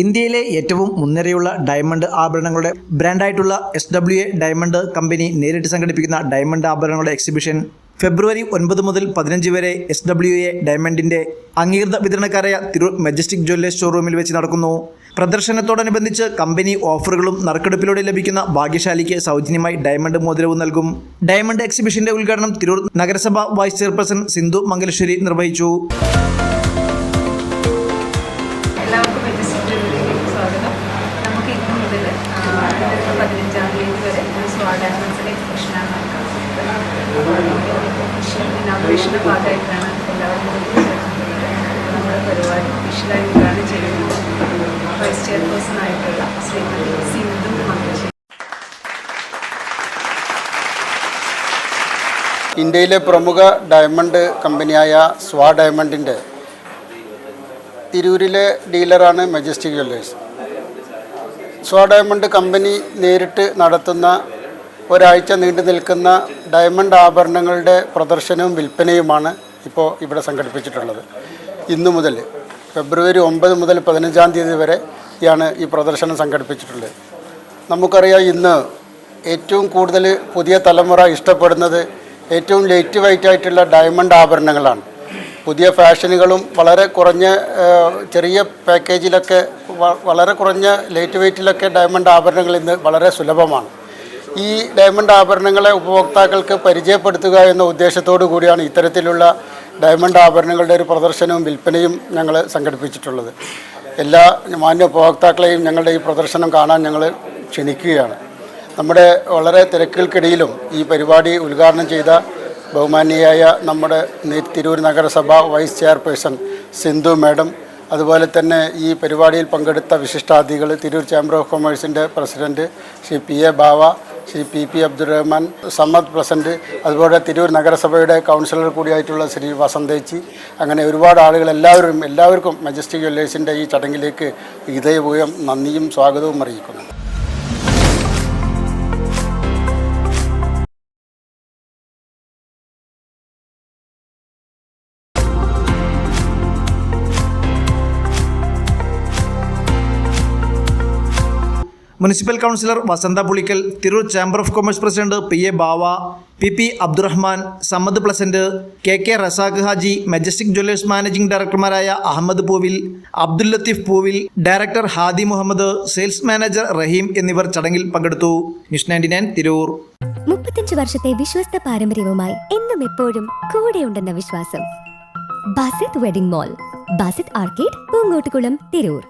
ഇന്ത്യയിലെ ഏറ്റവും മുൻനിരയുള്ള ഡയമണ്ട് ആഭരണങ്ങളുടെ ബ്രാൻഡായിട്ടുള്ള S W A diamond company നേരിട്ട് സംഘടിപ്പിക്കുന്ന ഡയമണ്ട് ആഭരണങ്ങളുടെ എക്സിബിഷൻ ഫെബ്രുവരി ഒൻപത് മുതൽ പതിനഞ്ച് വരെ എസ് ഡബ്ല്യു എ ഡയമണ്ടിന്റെ അംഗീകൃത വിതരണക്കാരായ തിരൂർ മെജസ്റ്റിക് ജ്വല്ലേഴ്സ് ഷോറൂമിൽ വെച്ച് നടക്കുന്നു. പ്രദർശനത്തോടനുബന്ധിച്ച് കമ്പനി ഓഫറുകളും നറുക്കെടുപ്പിലൂടെ ലഭിക്കുന്ന ഭാഗ്യശാലിക്ക് സൗജന്യമായി ഡയമണ്ട് മോതിരവും നൽകും. ഡയമണ്ട് എക്സിബിഷന്റെ ഉദ്ഘാടനം തിരൂർ നഗരസഭ വൈസ് ചെയർപേഴ്സൺ സിന്ധു മംഗലേശ്വരി നിർവഹിച്ചു. ഇനാഗുറേഷന്റെ ഭാഗമായിട്ടാണ് എല്ലാവരും ചേർക്കുന്നത് നമ്മുടെ പരിപാടി ഒഫീഷ്യലായി ഉദ്ഘാടനം ചെയ്യുന്നത്. വൈസ് ചെയർപേഴ്സൺ ആയിട്ടുള്ള ശ്രീമതി സിന്ധു മംഗലശ്ശേരി ഇന്ത്യയിലെ പ്രമുഖ ഡയമണ്ട് കമ്പനിയായ സ്വാ ഡയമണ്ടിന്റെ തിരൂരിലെ ഡീലറാണ് Majestic jewellers. Swa diamond company നേരിട്ട് നടത്തുന്ന ഒരാഴ്ച നീണ്ടു നിൽക്കുന്ന ഡയമണ്ട് ആഭരണങ്ങളുടെ പ്രദർശനവും വിൽപ്പനയുമാണ് ഇപ്പോൾ ഇവിടെ സംഘടിപ്പിച്ചിട്ടുള്ളത്. ഇന്നു മുതൽ ഫെബ്രുവരി ഒമ്പത് മുതൽ പതിനഞ്ചാം തീയതി വരെയാണ് ഈ പ്രദർശനം സംഘടിപ്പിച്ചിട്ടുള്ളത്. നമുക്കറിയാം ഇന്ന് ഏറ്റവും കൂടുതൽ പുതിയ തലമുറ ഇഷ്ടപ്പെടുന്നത് ഏറ്റവും ലേറ്റ് വൈറ്റ് ആയിട്ടുള്ള ഡയമണ്ട് ആഭരണങ്ങളാണ്. പുതിയ ഫാഷനുകളും വളരെ കുറഞ്ഞ ചെറിയ പാക്കേജിലൊക്കെ വളരെ കുറഞ്ഞ ലേറ്റ് വെയ്റ്റിലൊക്കെ ഡയമണ്ട് ആഭരണങ്ങൾ ഇന്ന് വളരെ സുലഭമാണ്. ഈ ഡയമണ്ട് ആഭരണങ്ങളെ ഉപഭോക്താക്കൾക്ക് പരിചയപ്പെടുത്തുക എന്ന ഉദ്ദേശത്തോടു കൂടിയാണ് ഇത്തരത്തിലുള്ള ഡയമണ്ട് ആഭരണങ്ങളുടെ ഒരു പ്രദർശനവും വിൽപ്പനയും ഞങ്ങൾ സംഘടിപ്പിച്ചിട്ടുള്ളത്. എല്ലാ മാന്യ ഉപഭോക്താക്കളെയും ഞങ്ങളുടെ ഈ പ്രദർശനം കാണാൻ ഞങ്ങൾ ക്ഷണിക്കുകയാണ്. നമ്മുടെ വളരെ തിരക്കുകൾക്കിടയിലും ഈ പരിപാടി ഉദ്ഘാടനം ചെയ്ത ബഹുമാന്യയായ നമ്മുടെ തിരൂർ നഗരസഭ വൈസ് ചെയർപേഴ്സൺ സിന്ധു മാഡം അതുപോലെ തന്നെ ഈ പരിപാടിയിൽ പങ്കെടുത്ത വിശിഷ്ടാതിഥികൾ Tirur chamber of കൊമേഴ്സിന്റെ president Shri P A Bava Shri P P Abdurahman Sammad president അതുപോലെ തിരൂർ നഗരസഭയുടെ കൗൺസിലർ കൂടിയായിട്ടുള്ള ശ്രീ വസന്തേച്ചി അങ്ങനെ ഒരുപാട് ആളുകൾ എല്ലാവരും എല്ലാവർക്കും മജസ്റ്റിക് ജ്വല്ലേഴ്സിന്റെ ഈ ചടങ്ങിലേക്ക് ഇതയപൂയം നന്ദിയും സ്വാഗതവും അറിയിക്കുന്നു. Municipal councillor Vasantha Pulikkal Tirur chamber of commerce president P A Bava P P Abdurahman Sammad president K K Razak Haji Majestic jewellers managing ഡയറക്ടർമാരായ Ahmed Poovil Abdul Latheef Poovil director Hadi Muhammad sales manager Raheem എന്നിവർ ചടങ്ങിൽ പങ്കെടുത്തു. News ninety nine Tirur. മുപ്പത്തഞ്ച് വർഷത്തെ വിശ്വസ്ത പാരമ്പര്യവുമായി എന്നും എപ്പോഴും കൂടെ ഉണ്ടെന്ന വിശ്വാസം. Basith wedding mall Basith arcade Poonkottukulam Tirur.